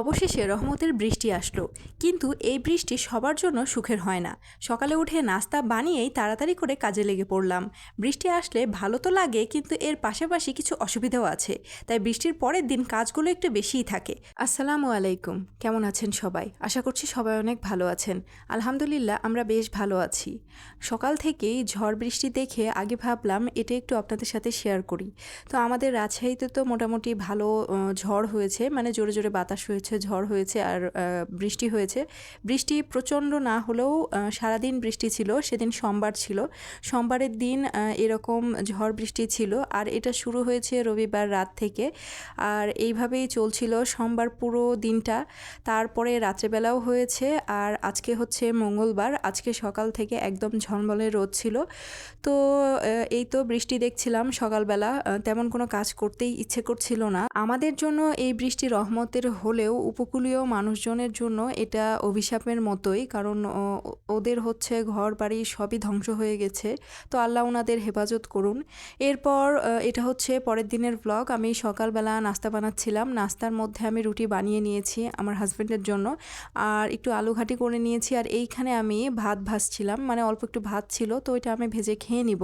অবশেষে রহমতের বৃষ্টি আসলো। কিন্তু এই বৃষ্টি সবার জন্য সুখের হয় না। সকালে উঠে নাস্তা বানিয়েই তাড়াতাড়ি করে কাজে লেগে পড়লাম। বৃষ্টি আসলে ভালো তো লাগে, কিন্তু এর পাশাপাশি কিছু অসুবিধাও আছে। তাই বৃষ্টির পরের দিন কাজগুলো একটু বেশিই থাকে। আসসালামু আলাইকুম। কেমন আছেন সবাই? আশা করছি সবাই অনেক ভালো আছেন। আলহামদুলিল্লাহ, আমরা বেশ ভালো আছি। সকাল থেকেই ঝড় বৃষ্টি দেখে আগে ভাবলাম, এটা একটু আপনাদের সাথে শেয়ার করি। তো আমাদের রাজশাহীতে তো মোটামুটি ভালো ঝড় হয়েছে মানে জোরে জোরে বাতাস হয়েছে। ঝড় হয়েছে আর বৃষ্টি হয়েছে। বৃষ্টি প্রচণ্ড না হলেও সারাদিন বৃষ্টি ছিল, সেদিন সোমবার ছিল। সোমবারের দিন এরকম ঝড় বৃষ্টি ছিল। আর এটা শুরু হয়েছে রবিবার রাত থেকে। আর এইভাবেই চলছিল সোমবার পুরো দিনটা। তারপরে রাত্রেবেলাও হয়েছে। আর আজকে হচ্ছে মঙ্গলবার। আজকে সকাল থেকে একদম ঝলমলে রোদ ছিল। তো এই তো বৃষ্টি দেখছিলাম সকালবেলা। তেমন কোনো কাজ করতেই ইচ্ছে করছিল না। আমাদের জন্য এই বৃষ্টি রহমতের হলেও উপকূলীয় মানুষজনের জন্য এটা অভিশাপের মতোই, কারণ ওদের হচ্ছে ঘর বাড়ি সবই ধ্বংস হয়ে গেছে। তো আল্লাহ ওনাদের হেফাজত করুন। এরপর এটা হচ্ছে পরের দিনের ব্লগ আমি সকালবেলা নাস্তা বানাচ্ছিলাম। নাস্তার মধ্যে আমি রুটি বানিয়ে নিয়েছি আমার হাজব্যান্ডের জন্য। আর একটু আলু ঘাটি করে নিয়েছি। আর এইখানে আমি ভাত ভাজছিলাম। মানে অল্প একটু ভাত ছিল, তো এটা আমি ভেজে খেয়ে নিব।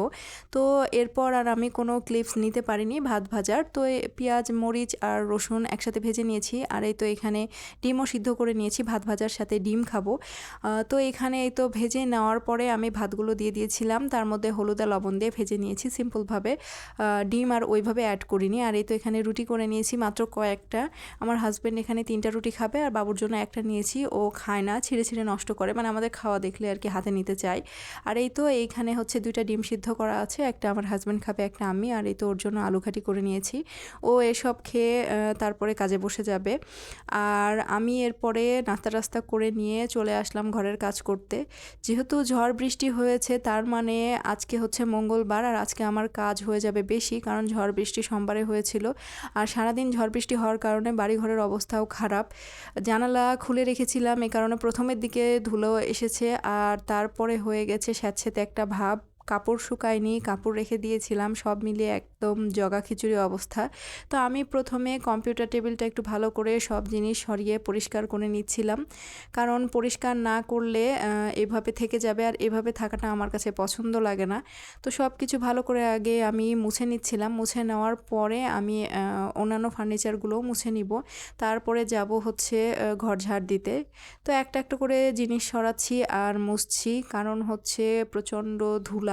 তো এরপর আর আমি কোনো ক্লিপস নিতে পারিনি ভাত ভাজার। তো পেঁয়াজ, মরিচ আর রসুন একসাথে ভেজে নিয়েছি। আর এই তো এখানে ডিমও সিদ্ধ করে নিয়েছি, ভাত ভাজার সাথে ডিম খাব। তো এখানে এই তো ভেজে নেওয়ার পরে আমি ভাতগুলো দিয়ে দিয়েছিলাম, তার মধ্যে হলুদ লবণ দিয়ে ভেজে নিয়েছি সিম্পলভাবে। ডিম আর ওইভাবে অ্যাড করিনি, আর এই তো এখানে রুটি করে নিয়েছি মাত্র কয়েকটা। আমার হাজব্যান্ড এখানে তিনটা রুটি খাবে আর বাবুর জন্য একটা নিয়েছি, ও খায় না, ছিঁড়ে ছিঁড়ে নষ্ট করে মানে আমাদের খাওয়া দেখলে আর কি হাতে নিতে চায়। আর এই তো এইখানে হচ্ছে দুইটা ডিম সিদ্ধ করা আছে, একটা আমার হাজব্যান্ড খাবে, একটা আমি, আর এই তো ওর জন্য আলু ঘাটি করে নিয়েছি। ও এসব খেয়ে তারপরে কাজে বসে যাবে। আর আমি এরপরে নাস্তা টাস্তা করে নিয়ে চলে আসলাম ঘরের কাজ করতে। যেহেতু ঝড় বৃষ্টি হয়েছে, তার মানে আজকে হচ্ছে মঙ্গলবার আর আজকে আমার কাজ হয়ে যাবে বেশি কারণ ঝড় বৃষ্টি সোমবারে হয়েছিল। আর সারাদিন ঝড় বৃষ্টি হওয়ার কারণে বাড়িঘরের অবস্থাও খারাপ। জানালা খুলে রেখেছিলাম এই কারণে প্রথমের দিকে ধুলো এসেছে আর তারপরে হয়ে গেছে স্যাঁতস্যাঁতে একটা ভাব। কাপড় শুকায়নি, কাপড় রেখে দিয়েছিলাম, সব মিলিয়ে একদম জগা খিচুড়ি অবস্থা। তো আমি প্রথমে কম্পিউটার টেবিলটা একটু ভালো করে সব জিনিস সরিয়ে পরিষ্কার করে নিচ্ছিলাম। কারণ পরিষ্কার না করলে এভাবে থেকে যাবে আর এভাবে থাকাটা আমার কাছে পছন্দ লাগে না। তো সব কিছু ভালো করে আগে আমি মুছে নিচ্ছিলাম। মুছে নেওয়ার পরে আমি অন্যান্য ফার্নিচারগুলোও মুছে নিব। তারপরে যাব হচ্ছে ঘর ঝাড় দিতে। তো একটা একটা করে জিনিস সরাচ্ছি আর মুছছি। কারণ হচ্ছে প্রচণ্ড ধুলা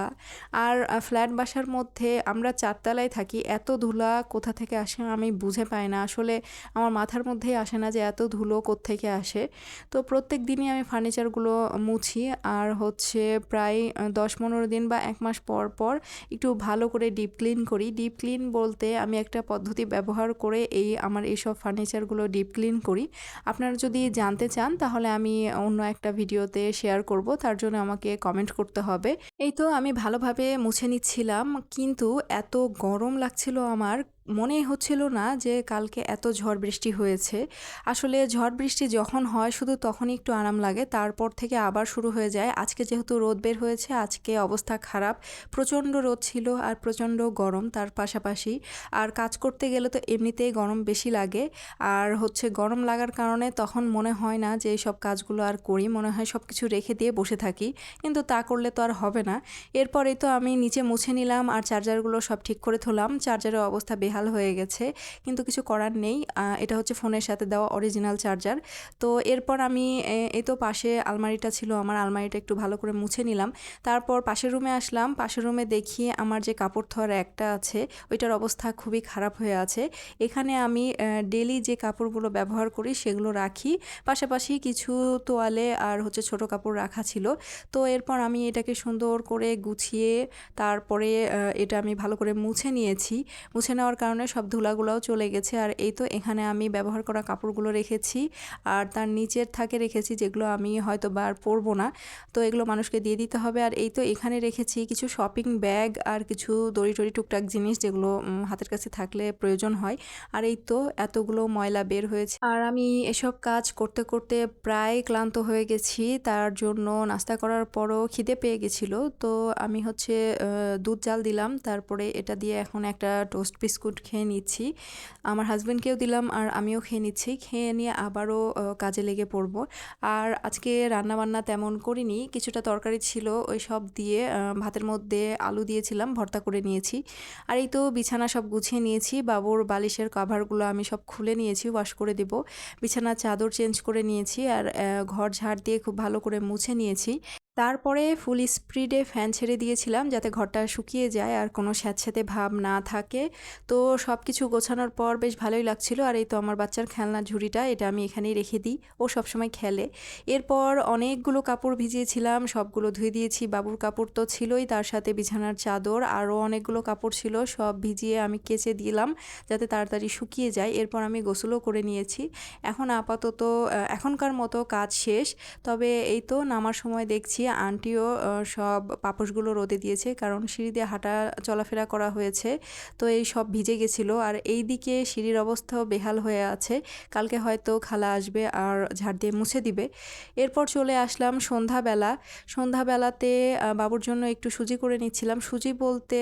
আর ফ্ল্যাট বাসার মধ্যে আমরা চারতলায় থাকি, এত ধুলা কোথা থেকে আসে আমি বুঝে পাই না। আসলে আমার মাথার মধ্যেই আসে না যে এত ধুলো থেকে আসে। তো প্রত্যেক দিনই আমি ফার্নিচারগুলো মুছি আর হচ্ছে প্রায় দশ পনেরো দিন বা এক মাস পর পর একটু ভালো করে ডিপ ক্লিন করি। ডিপ ক্লিন বলতে আমি একটা পদ্ধতি ব্যবহার করে এই আমার এইসব ফার্নিচারগুলো ডিপ ক্লিন করি। আপনারা যদি জানতে চান তাহলে আমি অন্য একটা ভিডিওতে শেয়ার করব, তার জন্য আমাকে কমেন্ট করতে হবে। এই তো আমি ভালোভাবে মুছে নিচ্ছিলাম কিন্তু এত গরম লাগছিল আমার। মনেই হচ্ছিল না যে কালকে এত ঝড় বৃষ্টি হয়েছে। আসলে ঝড় বৃষ্টি যখন হয় শুধু তখনই একটু আরাম লাগে, তারপর থেকে আবার শুরু হয়ে যায়। আজকে যেহেতু রোদ বের হয়েছে, আজকে অবস্থা খারাপ। প্রচণ্ড রোদ ছিল আর প্রচণ্ড গরম তার পাশাপাশি। আর কাজ করতে গেলে তো এমনিতেই গরম বেশি লাগে। আর হচ্ছে গরম লাগার কারণে তখন মনে হয় না যে সব কাজগুলো আর করি, মনে হয় সব কিছু রেখে দিয়ে বসে থাকি। কিন্তু তা করলে তো আর হবে না। এরপরেই তো আমি নিচে মুছে নিলাম আর চার্জারগুলো সব ঠিক করে থলাম চার্জারের অবস্থা বেহাল হয়ে গেছে, কিন্তু কিছু করার নেই। এটা হচ্ছে ফোনের সাথে দেওয়া অরিজিনাল চার্জার তো এরপর আমি এই তো পাশে আলমারিটা ছিল, আমার আলমারিটা একটু ভালো করে মুছে নিলাম। তারপর পাশের রুমে আসলাম, পাশের রুমে দেখি আমার যে কাপড় ধোয়ার একটা আছে, ওইটার অবস্থা খুবই খারাপ হয়ে আছে। এখানে আমি ডেলি যে কাপড়গুলো ব্যবহার করি সেগুলো রাখি। পাশাপাশি কিছু তোয়ালে আর হচ্ছে ছোট কাপড় রাখা ছিল। তো এরপর আমি এটাকে সুন্দর করে গুছিয়ে, তারপরে এটা আমি ভালো করে মুছে নিয়েছি। মুছে নেওয়ার কারণে সব ধুলাগুলোও চলে গেছে। আর এই তো এখানে আমি ব্যবহার করা কাপড়গুলো রেখেছি। আর তার নিচের থাকে রেখেছি যেগুলো আমি হয়তো বার পরবো না। তো এগুলো মানুষকে দিয়ে দিতে হবে। আর এই তো এখানে রেখেছি কিছু শপিং ব্যাগ আর কিছু দড়ি টড়ি টুকটাক জিনিস যেগুলো হাতের কাছে থাকলে প্রয়োজন হয়। আর এই তো এতগুলো ময়লা বের হয়েছে। আর আমি এসব কাজ করতে করতে প্রায় ক্লান্ত হয়ে গেছি। তার জন্য নাস্তা করার পরও খিদে পেয়ে গেছিল। তো আমি হচ্ছে দুধ জাল দিলাম। তারপরে এটা দিয়ে এখন একটা টোস্ট বিস্কুট বিস্কুট খেয়ে নিচ্ছি। আমার হাজব্যান্ডকেও দিলাম আর আমিও খেয়ে নিচ্ছি। খেয়ে নিয়ে আবারও কাজে লেগে পড়ব। আর আজকে রান্নাবান্না তেমন করিনি, কিছুটা তরকারি ছিল ওই সব দিয়ে ভাতের মধ্যে আলু দিয়েছিলাম, ভর্তা করে নিয়েছি। আর এই তো বিছানা সব গুছিয়ে নিয়েছি, বাবুর বালিশের কাভারগুলো আমি সব খুলে নিয়েছি ওয়াশ করে দেব। বিছানার চাদর চেঞ্জ করে নিয়েছি আর ঘর ঝাড় দিয়ে খুব ভালো করে মুছে নিয়েছি। তারপরে ফুল স্পিডে ফ্যান ছেড়ে দিয়েছিলাম যাতে ঘরটা শুকিয়ে যায় আর কোনো স্যাঁতস্যাঁতে ভাব না থাকে। তো সব কিছু গোছানোর পর বেশ ভালোই লাগছিল আর এই তো আমার বাচ্চার খেলনা ঝুড়িটা, এটা আমি এখানেই রেখে দিই। ও সবসময় খেলে। এরপর অনেকগুলো কাপড় ভিজিয়েছিলাম, সবগুলো ধুয়ে দিয়েছি। বাবুর কাপড় তো ছিলই, তার সাথে বিছানার চাদর, আরও অনেকগুলো কাপড় ছিল, সব ভিজিয়ে আমি কেচে দিলাম যাতে তাড়াতাড়ি শুকিয়ে যায়। এরপর আমি গোসলও করে নিয়েছি। এখন আপাতত এখনকার মতো কাজ শেষ। তবে এই তো নামার সময় দেখছি আন্টিও সব পাপোশগুলো রোদে দিয়েছে, কারণ সিঁড়ি দিয়ে হাঁটা চলাফেরা করা হয়েছে। তো এই সব ভিজে গেছিল। আর এই দিকে সিঁড়ির অবস্থাও বেহাল হয়ে আছে। কালকে হয়তো খালা আসবে আর ঝাড় দিয়ে মুছে দিবে। এরপর চলে আসলাম সন্ধ্যাবেলা। সন্ধ্যাবেলাতে বাবুর জন্য একটু সুজি করে নিচ্ছিলাম। সুজি বলতে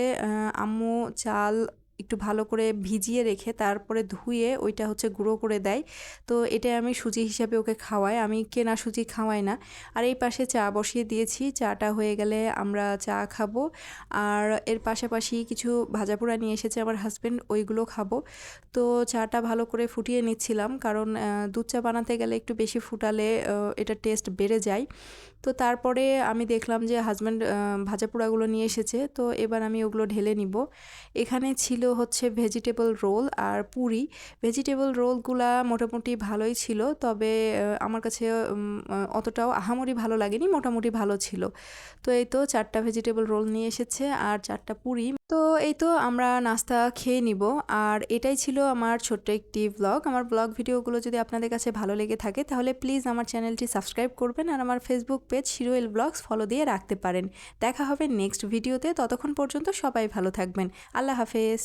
আম্মু চাল একটু ভালো করে ভিজিয়ে রেখে তারপরে ধুয়ে ওইটা হচ্ছে গুঁড়ো করে দেয়। তো এটা আমি সুজি হিসাবে ওকে খাওয়াই। আমি কেনা সুজি খাওয়াই না। আর এই পাশে চা বসিয়ে দিয়েছি। চাটা হয়ে গেলে আমরা চা খাব। আর এর পাশাপাশি কিছু ভাজাপোড়া নিয়ে এসেছে আমার হাজব্যান্ড ওইগুলো খাব। তো চাটা ভালো করে ফুটিয়ে নিচ্ছিলাম। কারণ দুধ চা বানাতে গেলে একটু বেশি ফুটালে এটা টেস্ট বেড়ে যায়। তো তারপরে আমি দেখলাম যে হাজব্যান্ড ভাজা পোড়াগুলো নিয়ে এসেছে। তো এবার আমি ওগুলো ঢেলে নিব। এখানে ছিল হচ্ছে ভেজিটেবল রোল আর পুরি। ভেজিটেবল রোলগুলা মোটামুটি ভালোই ছিল, তবে আমার কাছে অতটাও আহামরি ভালো লাগেনি, মোটামুটি ভালো ছিল। তো এই তো চারটা ভেজিটেবল রোল নিয়ে এসেছে আর চারটা পুরি। তো এই তো আমরা নাস্তা খেয়ে নিব। আর এটাই ছিল আমার ছোট্ট একটি ব্লগ আমার ব্লগ ভিডিওগুলো যদি আপনাদের কাছে ভালো লেগে থাকে, তাহলে প্লিজ আমার চ্যানেলটি সাবস্ক্রাইব করবেন আর আমার ফেসবুক পেজ শিরোয়েল ব্লগস ফলো দিয়ে রাখতে পারেন। দেখা হবে নেক্সট ভিডিওতে ততক্ষণ পর্যন্ত সবাই ভালো থাকবেন। আল্লাহ হাফেজ।